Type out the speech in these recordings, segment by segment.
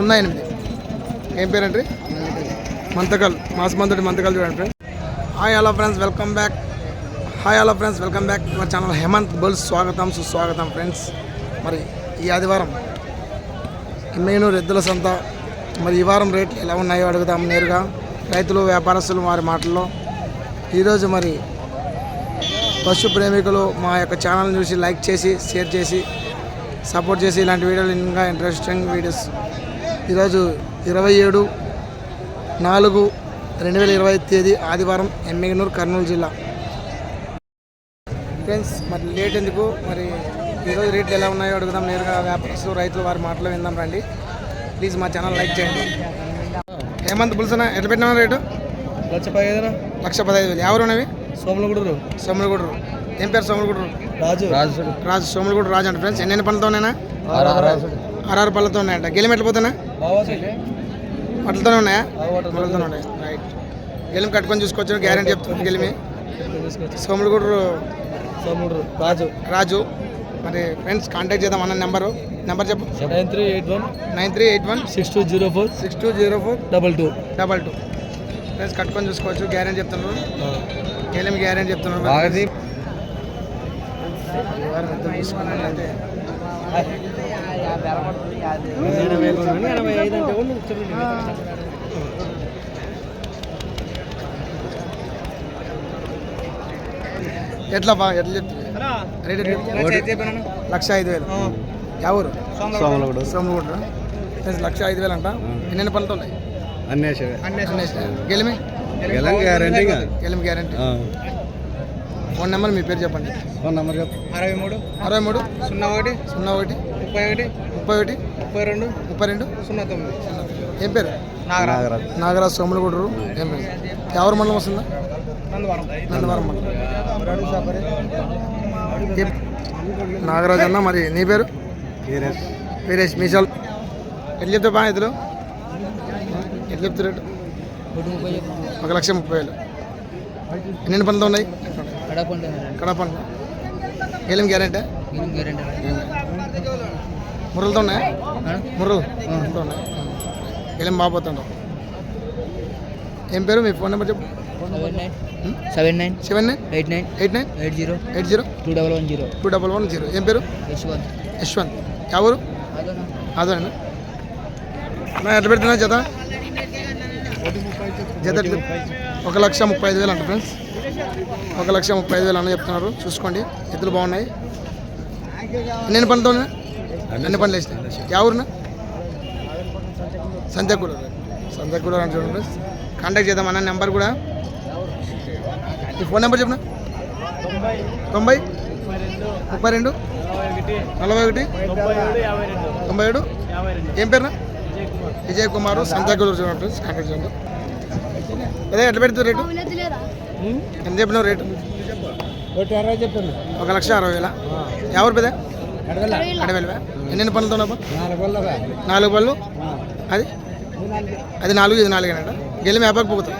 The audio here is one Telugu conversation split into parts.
సున్నా ఎనిమిది. ఏం పేరండి? మంతకల్. మాస్ మంతటి మంతకల్ చూడండి friends hi hello friends welcome back hi hello friends welcome back మా ఛానల్ హేమంత్ బుల్స్ స్వాగతం సుస్వాగతం ఫ్రెండ్స్ మరి ఈ ఆదివారం ఎమ్మెనూరు రెద్దుల సంత. మరి ఈ వారం రేట్లు ఎలా ఉన్నాయో అడుగుదాం నేరుగా. రైతులు వ్యాపారస్తులు వారి మాటల్లో. ఈరోజు మరి పశు ప్రేమికులు మా యొక్క ఛానల్ చూసి లైక్ చేసి షేర్ చేసి సపోర్ట్ చేసి ఇలాంటి వీడియోలు ఇంకా ఇంట్రెస్టింగ్ వీడియోస్ ఈరోజు ఇరవై ఏడు నాలుగు రెండు వేల ఇరవై తేదీ ఆదివారం ఎమ్మెగనూరు కర్నూలు జిల్లా. ఫ్రెండ్స్ మరి లేట్ ఎందుకు? మరి ఈరోజు రేట్లు ఎలా ఉన్నాయో అడుగుదాం నేరుగా వ్యాపారస్తులు రైతులు వారి మాటలు విందాం రండి. ప్లీజ్ మా ఛానల్ లైక్ చేయండి. హేమంత్ పులుసన? ఎట్లా పెట్టినా రేటు? లక్ష పదిహేను లక్ష పదహైదు వేలు. ఎవరు ఉన్నవి? సోమలగూడరు. సోములగూడరు. ఏం పేరు సోములగూడరు? రాజు. రాజు రాజు. సోములగూడరు రాజు అంటే. ఫ్రెండ్స్ ఎన్నెన్ని పళ్ళతోనేనా? ఆర్ఆర్ పళ్ళతో ఉన్నాయంట గెలిం ఎట్లా పోతున్నా పట్లతోనే ఉన్నాయా? పళ్ళతోనే ఉన్నాయి. రైట్ గెలిమి కట్టుకొని చూసుకోవచ్చు గ్యారెంటీ చెప్తుంది గెలిమి. సోములగూడరు సోమలగూడరు రాజు. రాజు. మరి ఫ్రెండ్స్ కాంటాక్ట్ చేద్దాం అన్న నెంబరు. నెంబర్ చెప్పు. Nine three eight one nine three eight one six two zero four six two zero four double two. Double two. Friends కట్టుకొని చూసుకోవచ్చు గ్యారెంటీ చెప్తున్నారు. గెలిమి గ్యారెంటీ చెప్తున్నారు. ఈ ఎనభై ఐదు అంటే ఎట్లా బా ఎట్లా చెప్తుంది? లక్ష ఐదు వేలు. ఎవరు సోమలగూడు. ఫ్రెండ్స్ లక్ష ఐదు వేలు అంట. ఎన్నెన్ని పనులతో ఉన్నాయి? అన్నేషవే అన్నీ గెలిమి? గెలం గ్యారంటీ గెలిమి గ్యారెంటీ ఫోన్ నెంబర్ మీ పేరు చెప్పండి. ఫోన్ నెంబర్ చెప్పు. అరవై మూడు. అరవై మూడు. సున్నా ఒకటి. సున్నా ఒకటి. ముప్పై ఒకటి ముప్పై ఒకటి ముప్పై రెండు ముప్పై రెండు. సున్నా తొమ్మిది. ఏం పేరు? నాగరాజు. నాగరాజు సోములగుడ్రు ఏం పేరు? ఎవరి మండలం వస్తుందా? నందవరం. నందవరం మండలం. ఏం- నాగరాజు అన్న మరి నీ పేరు? వీరేష్. మీసాల్ ఎట్లా చెప్తా బా ఇద్దరు ఎట్లా చెప్తారు రేటు? ఒక లక్ష ముప్పై వేలు. ఎన్ని పనులు ఉన్నాయి? కడా పనులు ఏం గ్యారెంటీ? ముర్రలతో ఉన్నాయా? ముర్రలతో ఉన్నాయి? ఏం బాగుపోతుంటావు ఏం పేరు? మీ ఫోన్ నెంబర్ చెప్పు. Seven nine. Seven nine. Eight nine. Eight nine? Eight zero. Eight zero? Two double one zero. Two double one zero. ఏం పేరు? యశ్వంత్. యశ్వంత్. ఎవరు అదేనా నా ఎట్లా పెడుతున్నా జత? జత? ఒక లక్ష ముప్పై ఐదు వేలు అంట ఫ్రెండ్స్ ఒక లక్ష ముప్పై ఐదు వేలు అన్న చెప్తున్నారు. చూసుకోండి. ఎద్దులు బాగున్నాయి. పనులతో ఉన్నాయి అన్ని పనులు వేసినాయి యా ఊరునా? సంతకూడ సంతకూడ అని చూడండి. కాంటాక్ట్ చేద్దాం అన్న నెంబర్ కూడా. ఈ ఫోన్ నెంబర్ చెప్పిన? తొంభై ముప్పై రెండు నలభై ఒకటి తొంభై ఏడు ఏం పేరునా? విజయ్ కుమార్ సంతకూడ చూడండి కాంటాక్ట్ చేయండి. అదే ఎట్లా పెడుతుంది రేటు? ఎంత చెప్పినావు రేటు? ఒక లక్ష అరవై వేల. ఎవరు పెద్ద? ఎన్ని పనులతో నాలుగు పళ్ళు అది? అది నాలుగు ఇది నాలుగు అంట గెలిమి వ్యాపారం పోతుంది.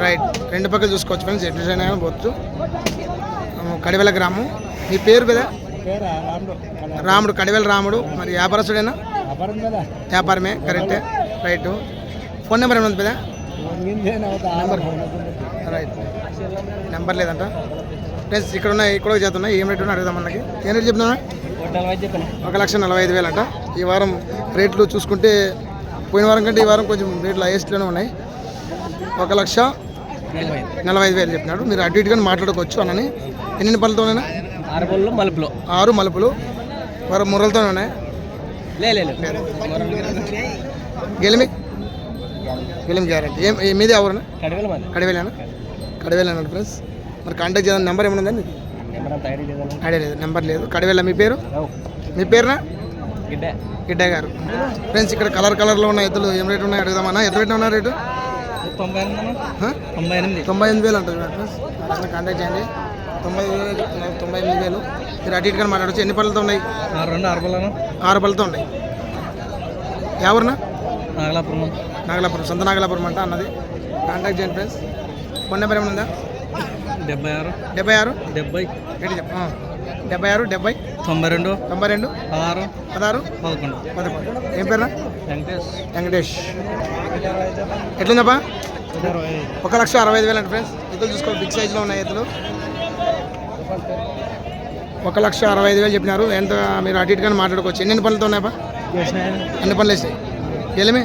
రైట్. రెండు పక్కలు చూసుకోవచ్చు ఫ్రెండ్స్ ఎటు అయినా పోవచ్చు. కడివెల గ్రామం. మీ పేరు కదా? రాముడు. కడివెల. రాముడు మరి వ్యాపారస్తుడేనా? కదా. వ్యాపారమే కరెక్టే. రైట్. ఫోన్ నెంబర్ ఏమైనా పెదా రైట్. నెంబర్ లేదంట? ఫ్రెండ్స్ ఇక్కడ ఉన్నాయి ఇక్కడ చేస్తున్నాయి ఏం రేట్ ఉన్నాయి అడుగుదాం మనకి. ఏం రేట్ చెప్తున్నా? ఒక లక్ష నలభై ఐదు వేలు అంట. ఈ వారం రేట్లు చూసుకుంటే పోయిన వారం కంటే ఈ వారం కొంచెం రేట్లు హైయెస్ట్లోనే ఉన్నాయి. ఒక లక్ష నలభై ఐదు వేలు చెప్పినాడు మీరు అటు ఇటుగా మాట్లాడుకోవచ్చు అన్నని. ఎన్ని పళ్ళతోనైనా ఆరు పళ్ళు మలుపులో. ఆరు మలుపులు. వారు ముర్రలతోనే ఉన్నాయి. గెలిమి? గెలిమి గ్యారెంటీ. ఏం మీదే ఎవరన్నా కడివేలేనా? కడివేలేనా ఫ్రెండ్స్? మరి కాంటాక్ట్ చేద్దాం. నెంబర్ ఏమైనా ఉందండి ఐడియా లేదు. నెంబర్ లేదు. కడివేల మీ పేరు? మీ పేరునా? గిడ్డే. గారు. ఫ్రెండ్స్ ఇక్కడ కలర్ కలర్లో ఉన్న ఎద్దులు. ఏం రేటు ఉన్నాయి అడుగుదామన్నా? ఎంత రేటు ఉన్నా రేటు? తొంభై ఎనిమిది? తొంభై ఎనిమిది. వేలు అంటారు ఫ్రెండ్స్ అట్లా కాంటాక్ట్ చేయండి. తొంభై వేలు తొంభై ఎనిమిది వేలు. మీరు అటు ఇటుగా మాట్లాడచ్చు. ఎన్ని పళ్ళతో ఉన్నాయి? ఆరు రెండు ఆరు పళ్ళను ఆరు పళ్ళతో ఉన్నాయి. ఎవరినా నాగలాపురం నాగలాపురం. సొంత నాగలాపురం అంట అన్నది. కాంటాక్ట్ చేయండి ఫ్రెండ్స్ ఫోన్ నెంబర్ ఏమైనా ఉందా? డెబ్బై ఆరు. డెబ్బై ఆరు? డెబ్బై. డెబ్బై ఆరు డెబ్బై? తొంభై రెండు. తొంభై రెండు? పదహారు. పదహారు? పదకొండు. పదకొండు. ఏం పేరునా వెంకటేష్. వెంకటేష్. ఎట్లుందప్పా ఒక లక్ష అరవై ఐదు వేలు అంటే ఫ్రెండ్స్ ఎద్దులు చూసుకోవాలి బిగ్ సైజులో ఉన్నాయి ఎద్దులు ఒక లక్ష అరవై ఐదు వేలు చెప్పినారు. ఎంత మీరు అటు ఇటుగానే మాట్లాడుకోవచ్చు. ఎన్ని పనులతో ఉన్నాయప్పా అన్ని పనులు వేసాయి ఎలిమి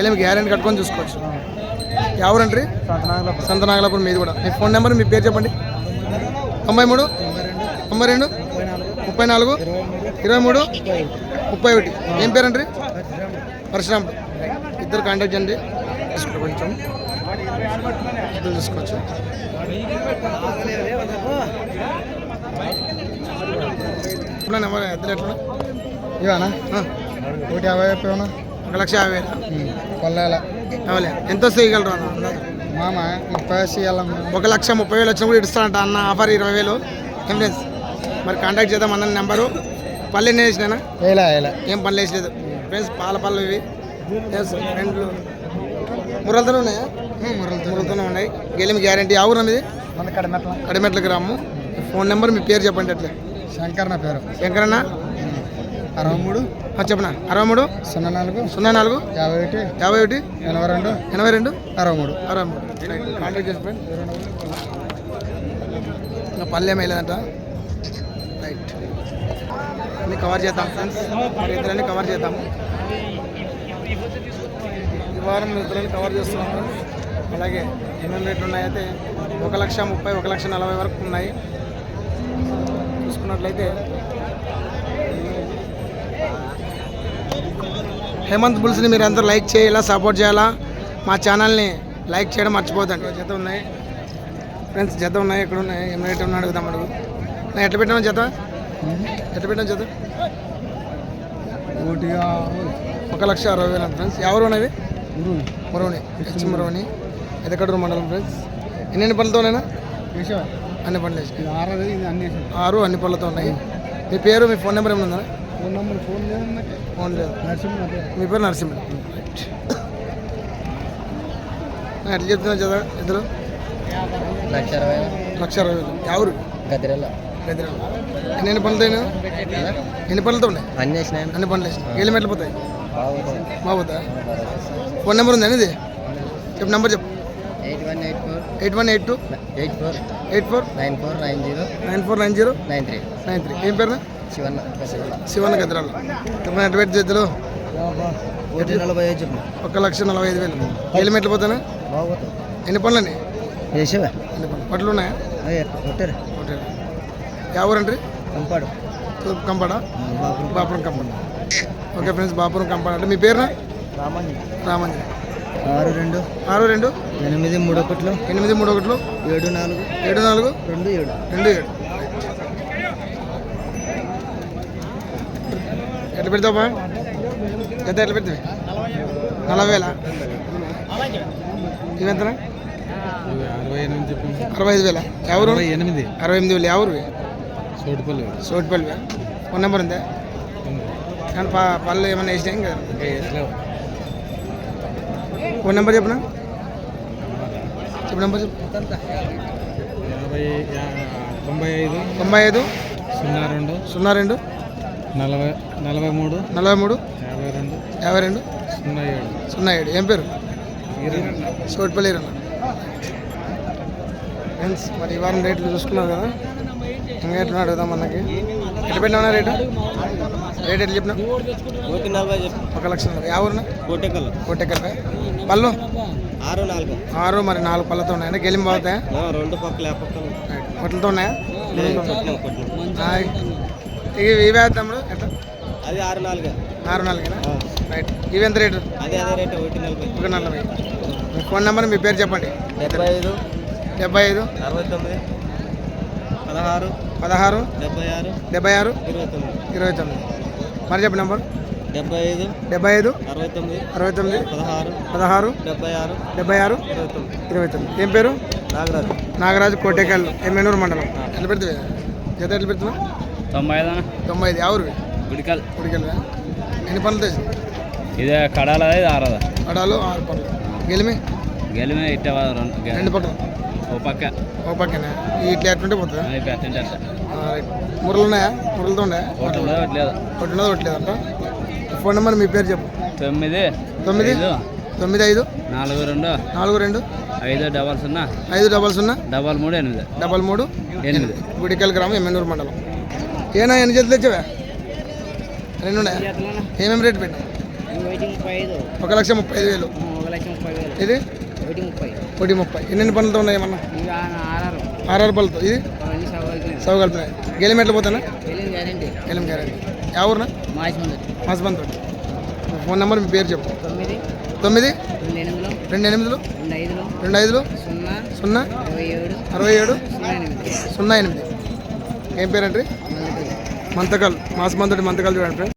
ఎలిమి గ్యారెంటీ కట్టుకొని చూసుకోవచ్చు. ఎవరండ్రి సంతనాగలాపురం. మీది కూడా. మీ ఫోన్ నెంబర్ మీ పేరు చెప్పండి. తొంభై మూడు తొంభై రెండు ముప్పై నాలుగు ఇరవై మూడు ముప్పై ఒకటి. ఏం పేరండ్రి పరశురాముడు. ఇద్దరు కాంటాక్ట్ చేయండి. కొంచెం ఇద్దరు చూసుకోవచ్చు ఇప్పుడు నెంబర్ ఇద్దరు ఎట్లా ఇవానా ఒకటి యాభై చెప్పేవనా ఒక లక్ష యాభై వేలు. కొల్లేల. అవలే ఎంత చేయగలరు అన్న? మామ ముప్పై ఒక లక్ష ముప్పై వేలు వచ్చినా కూడా ఇస్తానంట అన్న ఆఫర్ ఇరవై వేలు. ఏం ఫ్రెండ్స్ మరి కాంటాక్ట్ చేద్దాం అన్న నెంబరు. పల్లె ఎన్ని వేసినా ఏం పనులు వేసలేదు ఫ్రెండ్స్ పాల పళ్ళు ఇవి. ఫ్రెండ్లు మురలతోనే ఉన్నాయా? మురలతోనే ఉన్నాయి. గెలిమి గ్యారంటీ. ఆ ఊరు ఇది మన కడ మెట్ల కడిమెట్ల గ్రామం. ఫోన్ నెంబర్ మీ పేరు చెప్పండి అట్లే. శంకర్ నా పేరు. శంకరన్న అరవై మూడు. చెప్పనా? అరవై మూడు? సున్నా నాలుగు. సున్నా నాలుగు? యాభై ఒకటి. యాభై ఒకటి? ఎనభై రెండు. ఎనభై రెండు? అరవై మూడు. అరవై మూడు. కాంటాక్ట్ చేసి ఫ్రెండ్. పల్లె రైట్ అన్ని కవర్ చేద్దాం ఫ్రెండ్స్. మరి ఇద్దరన్నీ కవర్ చేద్దాము ఈ వారం ఇద్దరన్నీ కవర్ చేస్తున్నాం ఫ్రెండ్స్. అలాగే ఎన్నెన్ని రేట్లు ఉన్నాయైతే ఒక లక్ష ముప్పై ఒక లక్ష నలభై వరకు ఉన్నాయి. చూసుకున్నట్లయితే హేమంత్ బుల్స్ని మీరు అందరూ లైక్ చేయాలా సపోర్ట్ చేయాలా? మా ఛానల్ని లైక్ చేయడం మర్చిపోదండి జత ఉన్నాయి. ఫ్రెండ్స్ జత ఉన్నాయి. ఎక్కడ ఉన్నాయి? ఏం రేట్ ఉన్నా అడుగుదాం అడుగు. నా ఎట్లా పెట్టాను జత? ఎట్లా పెట్టాను జత? ఒక లక్ష అరవై వేలు ఫ్రెండ్స్. ఎవరు ఉన్నది? మురవని హెచ్ మురవని ఎదకడూరు మండలం ఫ్రెండ్స్. ఎన్ని పళ్ళతోనైనా వేసావా అన్ని పనులు ఆరు అన్ని పళ్ళతో ఉన్నాయి. మీ పేరు మీ ఫోన్ నెంబర్ ఏమైనా ఉందా? ఫోన్ నెంబర్ ఫోన్ లేదు ఫోన్ లేదు. నరసింహ మీ పేరు నరసింహ. ఎట్లా చెప్తున్నా చదా ఇద్దరు? లక్ష అరవై లక్ష అరవై వేలు. ఎవరు? గదిరెల గదిరాలు ఎన్ని ఎన్ని పనులతో ఎన్ని? పనులతో ఉన్నాయి? అన్నీ వేసినాయి. అన్ని పనులు వేసి ఏళ్ళు మెట్లు పోతాయి? బాగుతా ఫోన్ నెంబర్ ఉందా ఇది చెప్పు నెంబర్ చెప్పు. Eight one eight four. Eight one eight two. Eight four. Eight four. Nine four nine zero. Nine four nine zero. Nine three. Nine three. ఏం పేరు? శివన్న శివన్న గదిరాలు. పెట్టి చేతులు ఒకటి నలభై ఐదు ఒక లక్ష నలభై ఐదు వేలు. ఏళ్ళు మెట్లు పోతానా? ఎన్ని పనులని వేసావా? ఎన్ని పనులు? పట్లు ఉన్నాయా? కొట్టారు. ఒకటి ఎవరంటారు పంపాడు తూర్పు కంపాడ? బాపురం కంపాడ. ఓకే ఫ్రెండ్స్ బాపురం కంపాడ అంటే మీ పేరునా? రామంజన్ ఆరు రెండు. ఆరు రెండు? ఎనిమిది మూడు ఒకట్లు. ఎనిమిది మూడు ఒకటిలో? ఏడు నాలుగు. ఏడు నాలుగు? రెండు ఏడు. రెండు ఏడు. ఎట్లా పెడతావా ఎంత ఎట్లా పెడతావి? నలభై వేల ఇవెంతనా అరవై ఐదు వేల? ఎవరు? ఎనిమిది. అరవై ఎనిమిది వేలు. ఎవరు? చోటుపల్లి సోటిపల్లి ఫోన్ నెంబర్ ఉందా? కానీ పా పళ్ళు ఏమైనా వేసినాయి కదా. ఫోన్ నెంబర్ చెప్పనా? చెప్పు నెంబర్ చెప్పు. యాభై తొంభై ఐదు. తొంభై ఐదు. సున్నా రెండు. సున్నా రెండు. నలభై నలభై మూడు నలభై మూడు యాభై రెండు యాభై రెండు సున్నా ఏడు సున్నా ఏడు ఏం పేరు? సోటిపల్లి రన్న ఫ్రెండ్స్ మరి ఈ వారం రేట్లు చూసుకున్నారు కదా? ఇంకా ఎట్లా అడుగుదాం మనకి ఎట్లా పెట్టినా రేటు? రేట్ ఎట్లా చెప్పినా ఒక లక్ష కోటెకల్ కొట్టెక్కర పళ్ళు? ఆరు నాలుగు. ఆరు మరి నాలుగు పళ్ళతో ఉన్నాయండి గెలిం బాగుతాయా రెండు పక్కల పక్కల. ఉన్నాయా. ఇవి తమ్ముడు ఎట్లా? అది ఆరు నాలుగు. ఆరు నాలుగేనా? రైట్ ఇవి ఎంత రేటు? అదే అదే రేటు ఒకటి నలభై. ఒక నలభై. మీ ఫోన్ నెంబర్ మీ పేరు చెప్పండి. డెబ్బై ఐదు. డెబ్బై ఐదు. అరవై తొమ్మిది. పదహారు. పదహారు. డెబ్బై ఆరు. డెబ్బై ఆరు. ఇరవై తొమ్మిది. ఇరవై తొమ్మిది. మరి చెప్పు నెంబర్. డెబ్బై ఐదు. డెబ్బై ఐదు. అరవై తొమ్మిది. అరవై తొమ్మిది. పదహారు. పదహారు. డెబ్బై ఆరు. డెబ్బై ఆరు. ఇరవై తొమ్మిది. ఇరవై తొమ్మిది. ఏం పేరు? నాగరాజు. నాగరాజు కోటేకల్ ఎమ్మెనూరు మండలం. ఎట్లా పెడుతుంది జత ఎట్లా పెడుతున్నావు? తొంభై ఐదు తొంభై ఐదు ఎవరు గుడికల్. ఉడికెళ్ళా ఎన్ని పనులు తెచ్చి ఇదే కడాలదా ఇది ఆరదా అడాలు ఆరు పనులు గెలిమి? గెలిమే ఇట్టే రెండు పక్కల ఓ పక్క. ఒక పక్కనే? ఇట్లా ఎట్లుంటే పోతుందా? ఆ, రైట్. మురలు ఉన్నాయా? మురలతో ఉన్నాయా? ఒకటి ఉండదు ఒకటి లేదు. ఒకటి ఉన్నది ఒకటి లేదంట. ఫోన్ నెంబర్ మీ పేరు చెప్పు. తొమ్మిది తొమ్మిది? తొమ్మిది ఐదు? నాలుగు రెండు నాలుగు రెండు? ఐదు డబల్ సున్నా. ఐదు డబల్ సున్నా? డబల్ మూడు ఎనిమిది. డబల్ మూడు? ఎనిమిది. గుడికల్ గ్రామం ఎమ్మెనూరు మండలం. ఏనా ఎన్ని జతలు తెచ్చావా? రెండు ఉన్నాయా? ఏమేమి రేట్ పెట్టి ఒక లక్ష ముప్పై ఐదు వేలు. ఇది? ఒకటి ముప్పై. ఎన్ని పనులతో ఉన్నాయి ఏమన్నా? ఆర్ఆర్. ఆర్ఆర్ పళ్ళతో. ఇది? అవన్నీ సవాళ్ళకి సౌ కలిపినాయి గెలిం ఎట్లా పోతానా? గెలిం గ్యారెంటీ. ఎవరునా తోటి ఫోన్ నెంబర్ మీ పేరు చెప్పు. తొమ్మిది. రెండు ఎనిమిదిలో. రెండు ఐదులో. సున్నా. అరవై ఏడు. సున్నా ఎనిమిది. ఏం పేరండి? మంతకల్ మాసమంతటి మంతకల్ చూడండి ఫ్రెండ్స్.